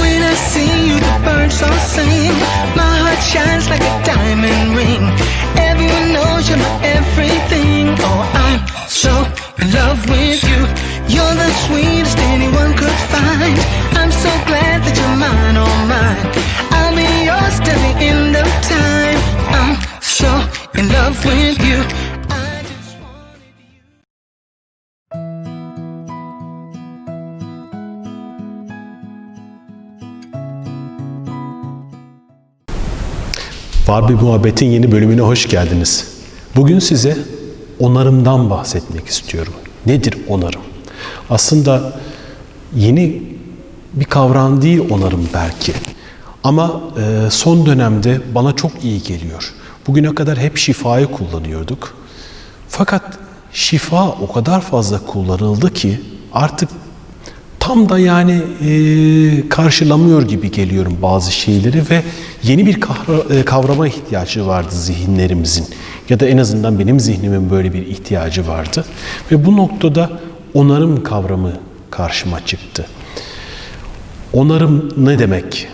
When I see you, the birds all sing. My heart shines like a diamond ring. Everyone knows you're my everything. Oh, I'm so in love with you. You're the sweetest anyone could find. I'm so glad that you're mine, oh mine. I'll be yours till the end of time. I'm so in love with you. Barbie Muhabbet'in yeni bölümüne hoş geldiniz. Bugün size onarımdan bahsetmek istiyorum. Nedir onarım? Aslında yeni bir kavram değil onarım belki. Ama e, son dönemde bana çok iyi geliyor. Bugüne kadar hep şifayı kullanıyorduk. Fakat şifa o kadar fazla kullanıldı ki artık tam da yani e, karşılamıyor gibi geliyorum bazı şeyleri ve yeni bir e, kavrama ihtiyacı vardı zihinlerimizin ya da en azından benim zihnimin böyle bir ihtiyacı vardı ve bu noktada onarım kavramı karşıma çıktı. Onarım ne demek?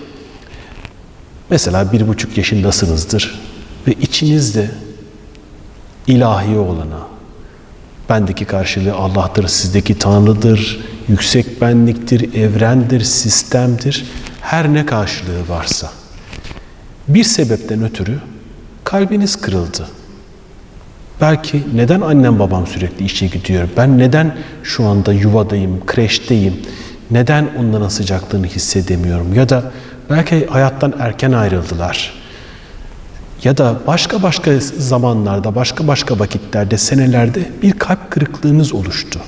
Mesela bir buçuk yaşındasınızdır ve içinizde ilahi olana, bendeki karşılığı Allah'tır, sizdeki Tanrı'dır, yüksek benliktir, evrendir, sistemdir, her ne karşılığı varsa. Bir sebepten ötürü kalbiniz kırıldı. Belki neden annem babam sürekli işe gidiyor? Ben neden şu anda yuvadayım, kreşteyim? Neden onların sıcaklığını hissedemiyorum? Ya da belki hayattan erken ayrıldılar. Ya da başka başka zamanlarda, başka başka vakitlerde, senelerde bir kalp kırıklığınız oluştu.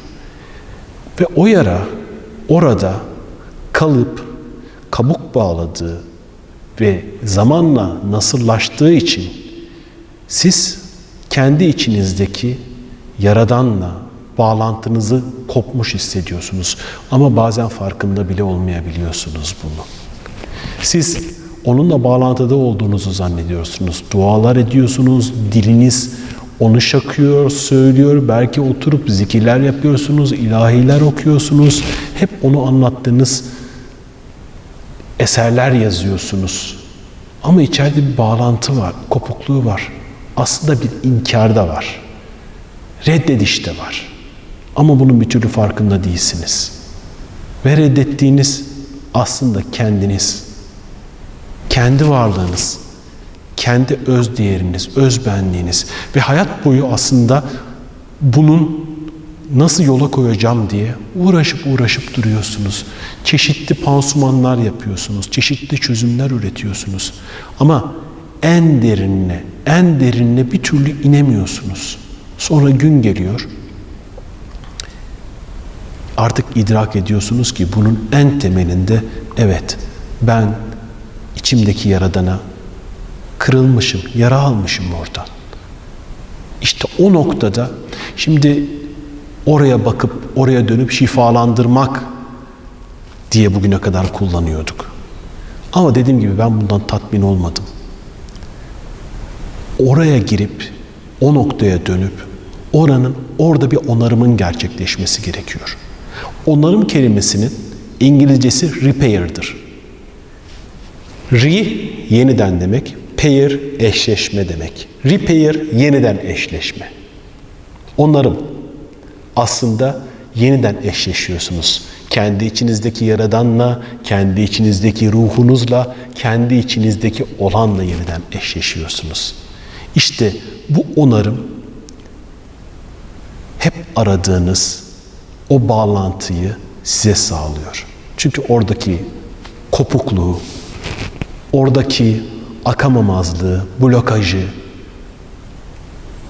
Ve o yara orada kalıp kabuk bağladığı ve zamanla nasıllaştığı için siz kendi içinizdeki yaradanla bağlantınızı kopmuş hissediyorsunuz. Ama bazen farkında bile olmayabiliyorsunuz bunu. Siz onunla bağlantıda olduğunuzu zannediyorsunuz. Dualar ediyorsunuz, diliniz onu şakıyor, söylüyor. Belki oturup zikirler yapıyorsunuz, ilahiler okuyorsunuz. Hep onu anlattığınız eserler yazıyorsunuz. Ama içeride bir bağlantı var, kopukluğu var. Aslında bir inkar da var. Reddediş de var. Ama bunun bir türlü farkında değilsiniz. Ve reddettiğiniz aslında kendiniz. Kendi varlığınız, kendi öz değeriniz, öz benliğiniz ve hayat boyu aslında bunun nasıl yola koyacağım diye uğraşıp uğraşıp duruyorsunuz. Çeşitli pansumanlar yapıyorsunuz, çeşitli çözümler üretiyorsunuz. Ama en derinine, en derinine bir türlü inemiyorsunuz. Sonra gün geliyor. Artık idrak ediyorsunuz ki bunun en temelinde evet ben içimdeki yaradana kırılmışım, yara almışım oradan. İşte o noktada şimdi oraya bakıp oraya dönüp şifalandırmak diye bugüne kadar kullanıyorduk. Ama dediğim gibi ben bundan tatmin olmadım. Oraya girip o noktaya dönüp oranın orada bir onarımın gerçekleşmesi gerekiyor. Onarım kelimesinin İngilizcesi repair'dır. Re yeniden demek, pair eşleşme demek. Repair yeniden eşleşme. Onarım aslında yeniden eşleşiyorsunuz. Kendi içinizdeki yaradanla, kendi içinizdeki ruhunuzla, kendi içinizdeki olanla yeniden eşleşiyorsunuz. İşte bu onarım hep aradığınız o bağlantıyı size sağlıyor. Çünkü oradaki kopukluğu, oradaki akamamazlığı, blokajı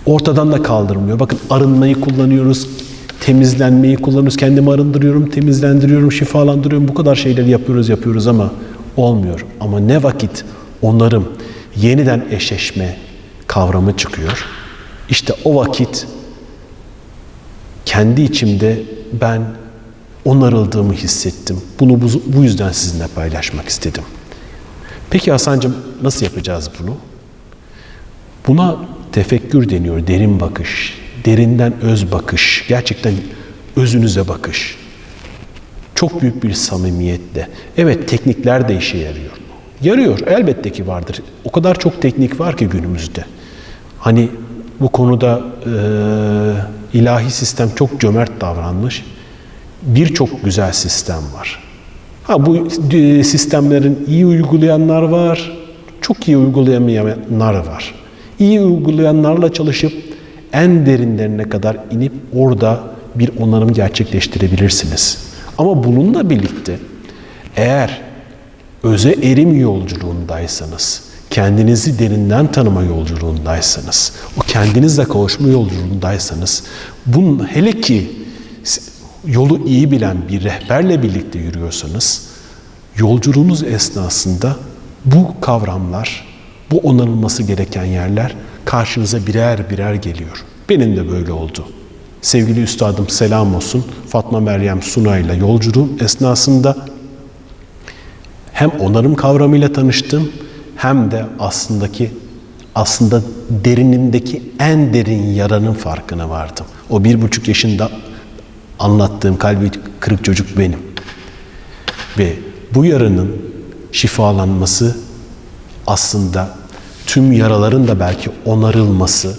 ortadan da kaldırmıyor. Bakın arınmayı kullanıyoruz, temizlenmeyi kullanıyoruz. Kendimi arındırıyorum, temizlendiriyorum, şifalandırıyorum. Bu kadar şeyleri yapıyoruz, yapıyoruz ama olmuyor. Ama ne vakit onarım, yeniden eşleşme kavramı çıkıyor. İşte o vakit kendi içimde ben onarıldığımı hissettim. Bunu bu, bu yüzden sizinle paylaşmak istedim. Peki Hasan'cığım nasıl yapacağız bunu? Buna tefekkür deniyor, derin bakış, derinden öz bakış, gerçekten özünüze bakış. Çok büyük bir samimiyetle. Evet teknikler de işe yarıyor. Yarıyor elbette ki vardır. O kadar çok teknik var ki günümüzde. Hani bu konuda eee, ilahi sistem çok cömert davranmış. Birçok güzel sistem var. Ha bu e, sistemlerin iyi uygulayanlar var, çok iyi uygulayamayanlar var. İyi uygulayanlarla çalışıp en derinlerine kadar inip orada bir onarım gerçekleştirebilirsiniz. Ama bununla birlikte eğer öze erim yolculuğundaysanız, kendinizi derinden tanıma yolculuğundaysanız, o kendinizle kavuşma yolculuğundaysanız, bunun hele ki yolu iyi bilen bir rehberle birlikte yürüyorsanız, yolculuğunuz esnasında bu kavramlar, bu onarılması gereken yerler karşınıza birer birer geliyor. Benim de böyle oldu. Sevgili üstadım selam olsun. Fatma Meryem Suna ile yolculuğum esnasında hem onarım kavramıyla tanıştım hem de aslındaki aslında derinindeki en derin yaranın farkına vardım. O bir buçuk yaşında anlattığım kalbi kırık çocuk benim. Ve bu yaranın şifalanması aslında tüm yaraların da belki onarılması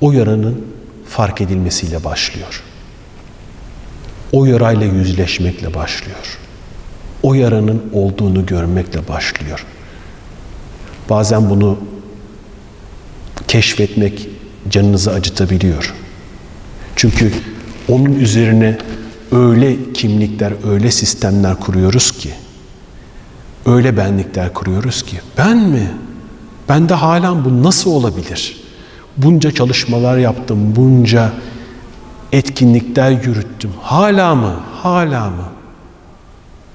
o yaranın fark edilmesiyle başlıyor. O yarayla yüzleşmekle başlıyor. O yaranın olduğunu görmekle başlıyor. Bazen bunu keşfetmek canınızı acıtabiliyor. Çünkü onun üzerine öyle kimlikler, öyle sistemler kuruyoruz ki, öyle benlikler kuruyoruz ki, ben mi? Bende halen bu nasıl olabilir? Bunca çalışmalar yaptım, bunca etkinlikler yürüttüm. Hala mı? Hala mı?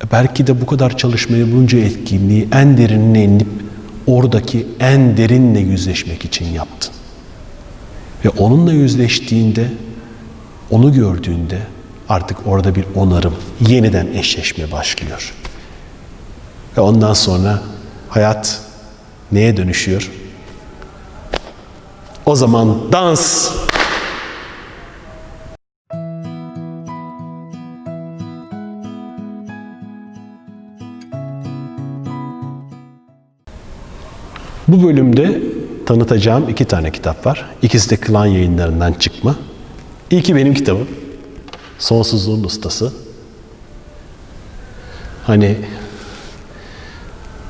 E Belki de bu kadar çalışmayı, bunca etkinliği en derinine inip oradaki en derinle yüzleşmek için yaptın. Ve onunla yüzleştiğinde, onu gördüğünde artık orada bir onarım, yeniden eşleşme başlıyor. Ve ondan sonra hayat neye dönüşüyor? O zaman dans. Bu bölümde tanıtacağım iki tane kitap var. İkisi de Klan yayınlarından çıkma. İlki benim kitabım. Sonsuzluğun Ustası. Hani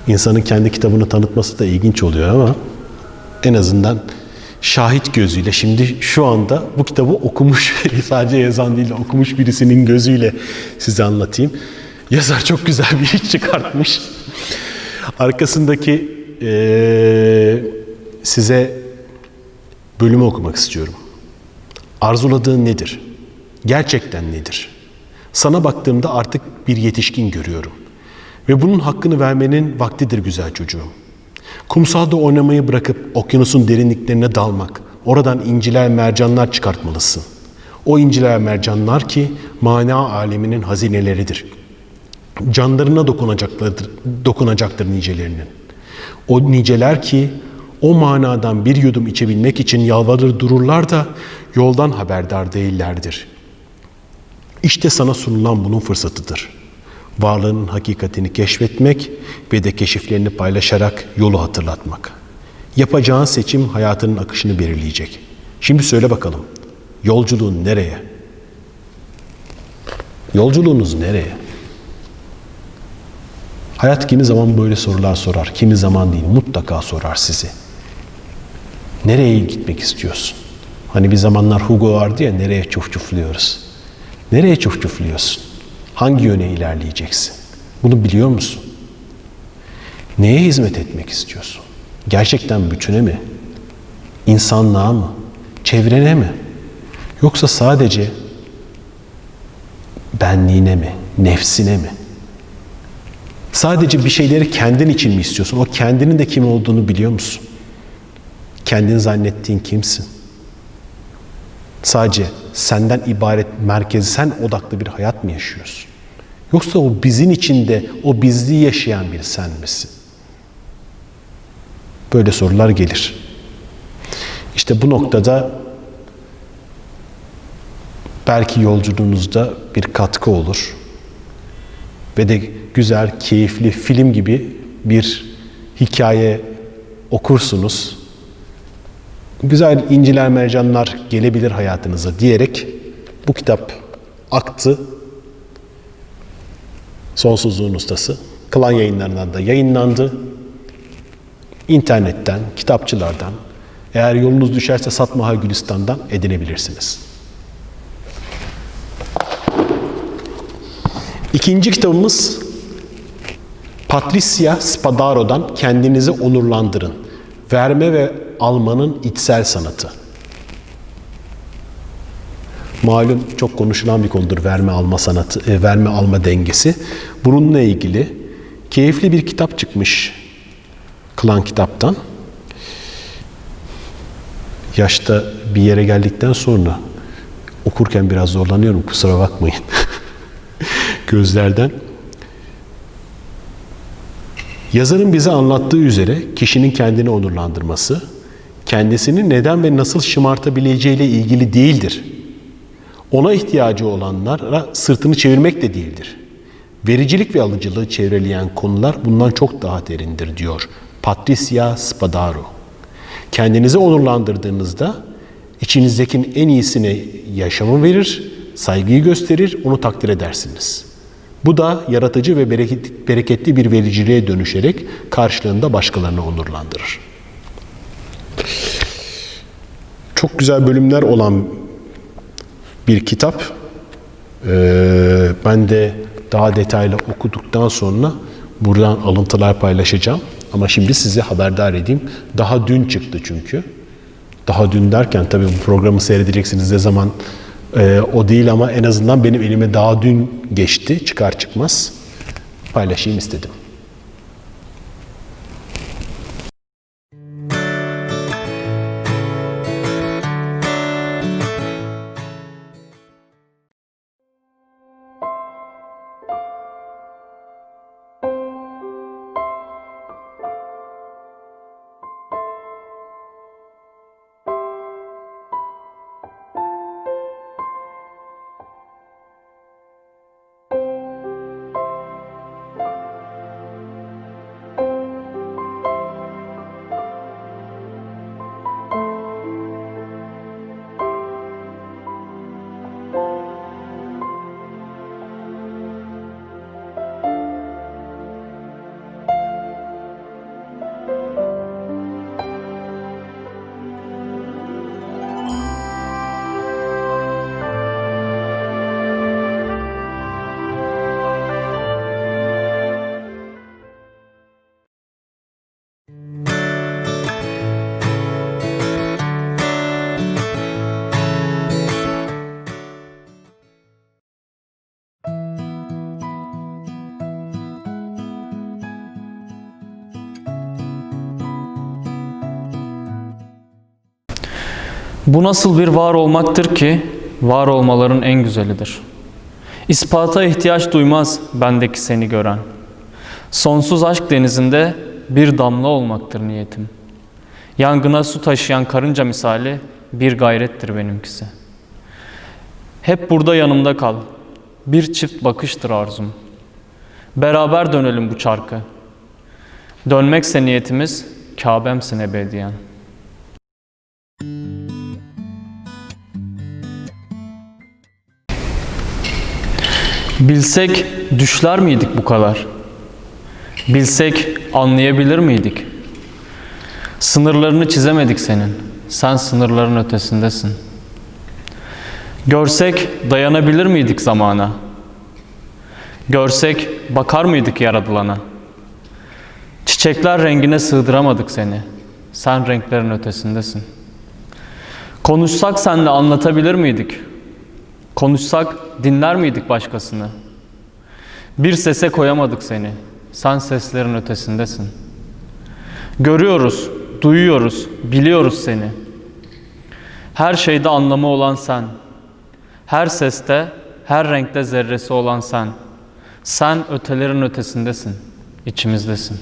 insanın kendi kitabını tanıtması da ilginç oluyor ama en azından şahit gözüyle şimdi şu anda bu kitabı okumuş sadece yazan değil okumuş birisinin gözüyle size anlatayım. Yazar çok güzel bir iş çıkartmış. Arkasındaki eee, size bölümü okumak istiyorum. Arzuladığın nedir? Gerçekten nedir? Sana baktığımda artık bir yetişkin görüyorum. Ve bunun hakkını vermenin vaktidir güzel çocuğum. Kumsalda oynamayı bırakıp okyanusun derinliklerine dalmak, oradan inciler mercanlar çıkartmalısın. O inciler mercanlar ki mana aleminin hazineleridir. Canlarına dokunacaktır, dokunacaktır nicelerinin. O niceler ki o manadan bir yudum içebilmek için yalvarır dururlar da yoldan haberdar değillerdir. İşte sana sunulan bunun fırsatıdır. Varlığının hakikatini keşfetmek ve de keşiflerini paylaşarak yolu hatırlatmak. Yapacağın seçim hayatının akışını belirleyecek. Şimdi söyle bakalım, yolculuğun nereye? Yolculuğunuz nereye? Hayat kimi zaman böyle sorular sorar, kimi zaman değil, mutlaka sorar sizi. Nereye gitmek istiyorsun? Hani bir zamanlar Hugo vardı ya, nereye çufçufluyoruz? Nereye çufçufluyorsun? Hangi yöne ilerleyeceksin? Bunu biliyor musun? Neye hizmet etmek istiyorsun? Gerçekten bütüne mi? İnsanlığa mı? Çevrene mi? Yoksa sadece benliğine mi? Nefsine mi? Sadece bir şeyleri kendin için mi istiyorsun? O kendinin de kim olduğunu biliyor musun? Kendini zannettiğin kimsin? Sadece senden ibaret merkezi sen odaklı bir hayat mı yaşıyorsun? Yoksa o bizin içinde o bizliği yaşayan bir sen misin? Böyle sorular gelir. İşte bu noktada belki yolculuğunuzda bir katkı olur. Ve de güzel, keyifli film gibi bir hikaye okursunuz. Güzel inciler mercanlar gelebilir hayatınıza diyerek bu kitap aktı. Sonsuzluğun Ustası. Klan yayınlarından da yayınlandı. İnternetten, kitapçılardan, eğer yolunuz düşerse Satmaha Gülistan'dan edinebilirsiniz. İkinci kitabımız Patricia Spadaro'dan Kendinizi Onurlandırın. Verme ve almanın içsel sanatı. Malum çok konuşulan bir konudur verme alma sanatı, e, verme alma dengesi. Bununla ilgili keyifli bir kitap çıkmış Klan kitaptan. Yaşta bir yere geldikten sonra okurken biraz zorlanıyorum kusura bakmayın. Gözlerden. Yazarın bize anlattığı üzere kişinin kendini onurlandırması, kendisini neden ve nasıl şımartabileceğiyle ilgili değildir. Ona ihtiyacı olanlara sırtını çevirmek de değildir. Vericilik ve alıcılığı çevreleyen konular bundan çok daha derindir diyor Patricia Spadaro. Kendinizi onurlandırdığınızda içinizdekinin en iyisine yaşamı verir, saygıyı gösterir, onu takdir edersiniz. Bu da yaratıcı ve bereket- bereketli bir vericiliğe dönüşerek karşılığında başkalarını onurlandırır. Çok güzel bölümler olan bir kitap. Ee, ben de daha detaylı okuduktan sonra buradan alıntılar paylaşacağım. Ama şimdi sizi haberdar edeyim. Daha dün çıktı çünkü. Daha dün derken tabii bu programı seyredeceksiniz ne zaman e, o değil ama en azından benim elime daha dün geçti çıkar çıkmaz paylaşayım istedim. Bu nasıl bir var olmaktır ki var olmaların en güzelidir. İspata ihtiyaç duymaz bendeki seni gören. Sonsuz aşk denizinde bir damla olmaktır niyetim. Yangına su taşıyan karınca misali bir gayrettir benimkisi. Hep burada yanımda kal. Bir çift bakıştır arzum. Beraber dönelim bu çarkı. Dönmekse niyetimiz Kabe'msin ebediyen. Bilsek düşler miydik bu kadar? Bilsek anlayabilir miydik? Sınırlarını çizemedik senin. Sen sınırların ötesindesin. Görsek dayanabilir miydik zamana? Görsek bakar mıydık yaradılana? Çiçekler rengine sığdıramadık seni. Sen renklerin ötesindesin. Konuşsak senle anlatabilir miydik? Konuşsak dinler miydik başkasını? Bir sese koyamadık seni. Sen seslerin ötesindesin. Görüyoruz, duyuyoruz, biliyoruz seni. Her şeyde anlamı olan sen. Her seste, her renkte zerresi olan sen. Sen ötelerin ötesindesin, içimizdesin.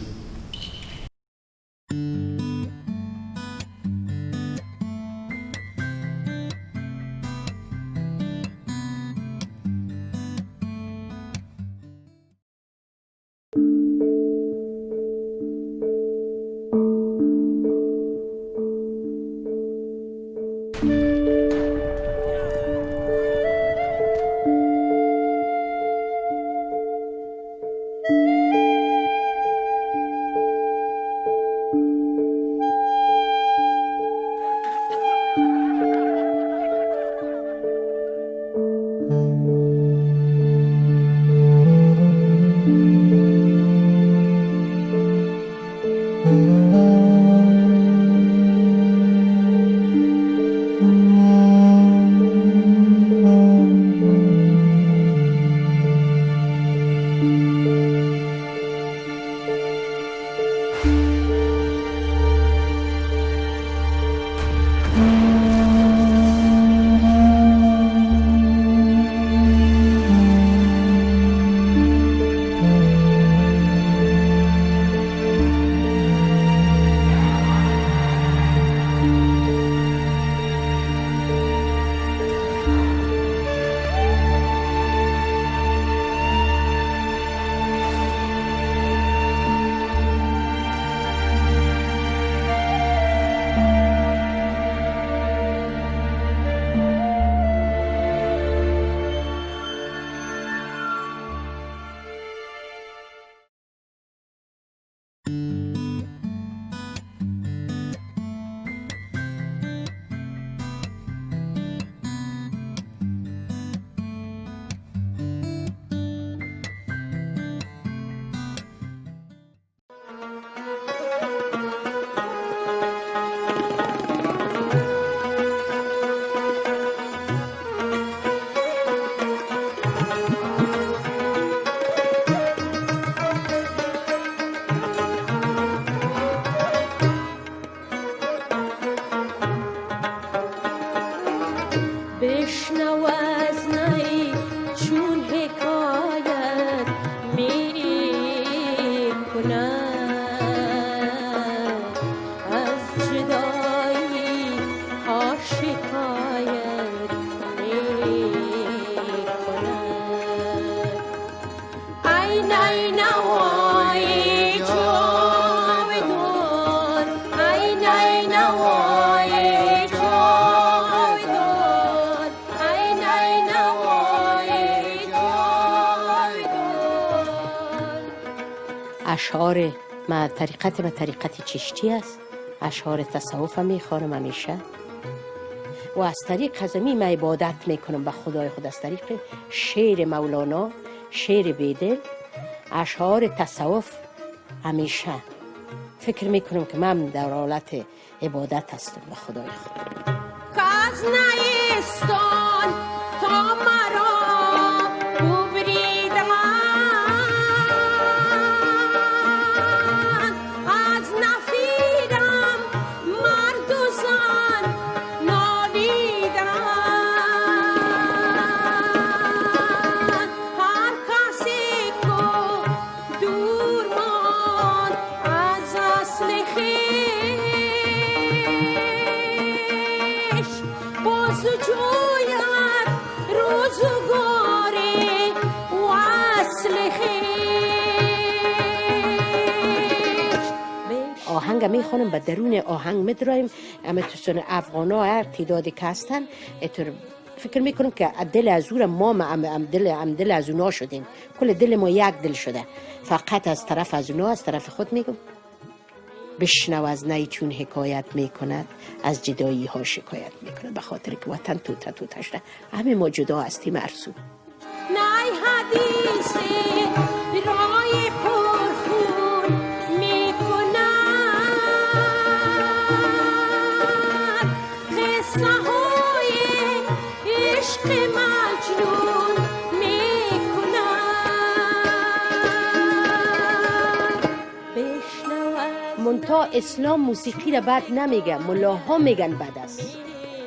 اشعار ما طریقت ما طریقت چشتی است. اشعار تصوف هم می‌خوانم همیشه. و از طریق خزمی ما عبادت می‌کنم به خدای خود. از طریق شعر مولانا شعر بیدل اشعار تصوف همیشه. فکر می‌کنم که من در حالت عبادت هستم به خدای خود. آهنگ میدرایم اما تو افغان ها هر تعدادی که هستن فکر می‌کنم که دل از او ما ام دل ام دل از اونا شدیم. کل دل ما یک دل شده. فقط از طرف از اونا از طرف خود میگم. بشنو از نی چون حکایت می‌کند از جدایی ها شکایت می‌کند. به خاطر که وطن توته توته شده. همه ما جدا هستیم ارسو. نای حدیث منتها اسلام موسیقی را بد نمیگه ملاها میگن بد است.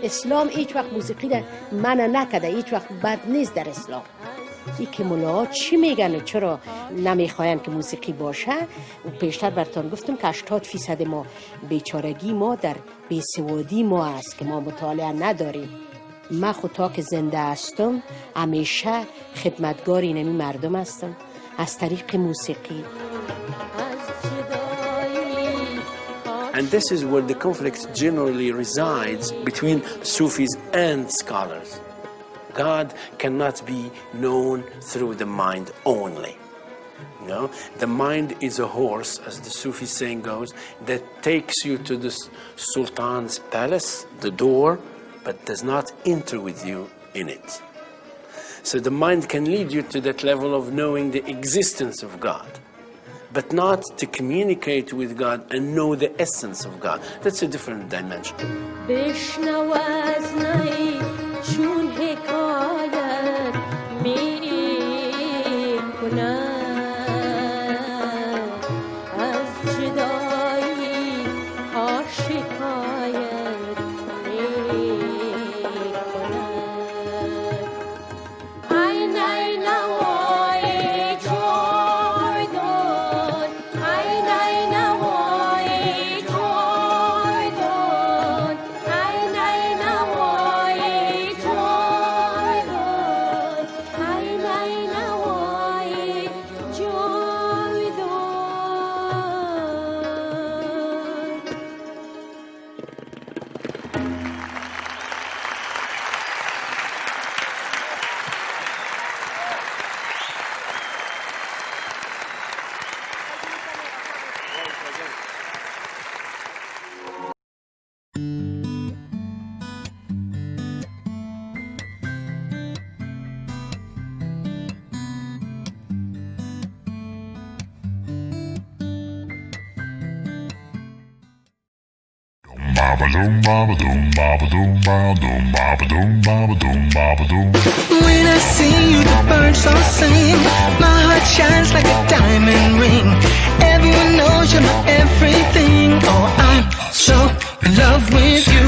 اسلام هیچ وقت موسیقی را منع نکده هیچ وقت بد نیست در اسلام. این که ملاها چی میگن چرا نمی‌خواین که موسیقی باشه؟ و پیشتر برتان گفتم که 80 فیصد ما بیچارگی ما در بیسوادی ما است که ما مطالعه نداریم. من خود تا که زنده هستم همیشه خدمتگار اینمی مردم هستم. از طریق موسیقی. And this is where the conflict generally resides between Sufis and scholars. God cannot be known through the mind only. Know, the mind is a horse, as the Sufi saying goes, that takes you to the Sultan's palace, the door, but does not enter with you in it. So the mind can lead you to that level of knowing the existence of God but not to communicate with God and know the essence of God. That's a different dimension. When I see you, the birds all sing. My heart shines like a diamond ring. Everyone knows you're my everything. Oh, I'm so in love with you.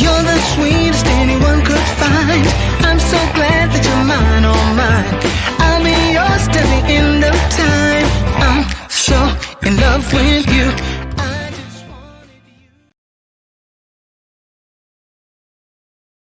You're the sweetest anyone could find. I'm so glad that you're mine, oh mine. I'll be yours till the end of time. I'm so in love with you.